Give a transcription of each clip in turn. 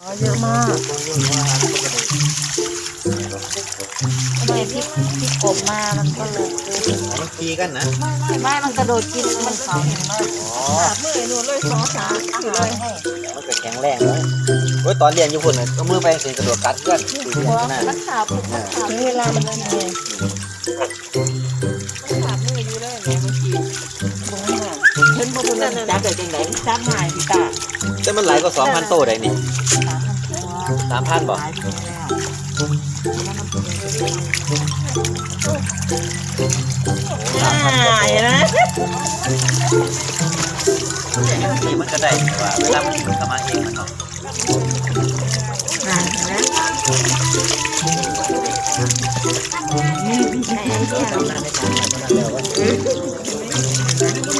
อ๋อเยอะมากทำไมพี่พี่กบมามันก็เลยมันตีกันนะไม่ไม่มันกระโดดกินมันเขาเห็นไหมอ๋อมือหนูเลยสองสามคือเลยให้มันก็แข็งแรงเลยโอ้ยตอนเรียนอยู่พุ่นน่ะก็มือไปสิกระโดดกัดเพื่อนคุยหัวกันนะมันขาบมันขาบถึงเวลามันเลย พิ่นบ่บุญนั่นจับได้จังได๋จับหายพี่ตาแต่มันหลายกว่า2,000โตได้นี่สามพันตัว3,000บ่หายไปแล้วอ่าเห็นไหมนี่มันก็ได้แต่ว่าเวลามันกินก็มาเองมันเนาะอ่าเห็นไหมนี่ไอ้เนี่ย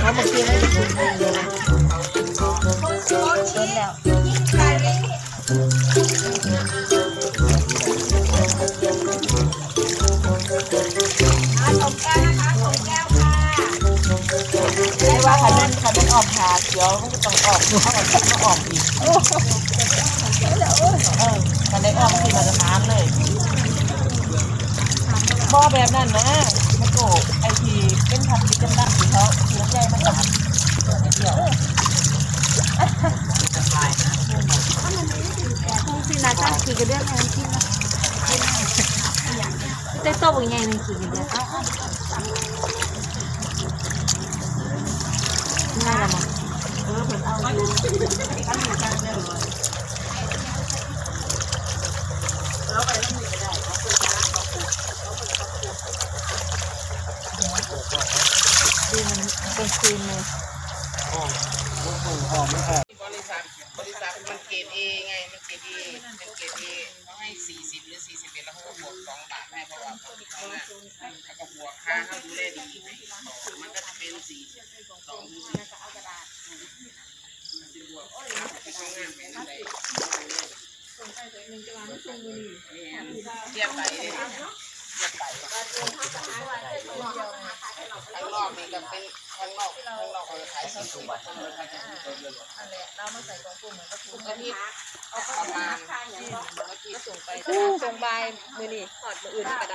เขามากินให้ดูเลยนะเดินแล้วไม่ว่าคันนั้นคันนั้นออกหาเขียวมันก็ต้องออกเขาออกคิดมาออกอีกเออคันได้ออกที่มาจะถามเลยบ่อแบบนั้นนะมันโกไอทีเป็นพันธุ์กันดั้งที่เขาเชื้อใจมันหนาเดียว คือ นาจ้าขี่กันเรื่องอะไรที่นะแต่โตบอกยังไงมันขี่กันเรื่องง่ายละมั้งดูมันเป็นคืนเลยบริ ษัทบริษัทมันเกรดเอไง มันเกรดเอเป็นเกรดเอเขาให้สี่สิบหรือสี่สิบเอ็ดแล้วเขาก็บวกสองบาทให้เพราะว่าเขาเขาน่ะแล้วก็บวกค่าเขาดูแลดีมันก็จะเป็นสี่สองดูสิสิบวกไปทำงานไปนั่นแหละเทียบไปเทียบไป ข้างนอกนี่ก็เป็นข้างนอกข้างนอกเขาจะขายสี่สิบบาทข้างในเขาจะสี่สิบเรามาใส่กล่องปุ่มเหมือนกับถุงอาทิตย์ประมาณเมื่อกี้ส่งไปส่งใบมือนี่หอดมืออื่นก็ได้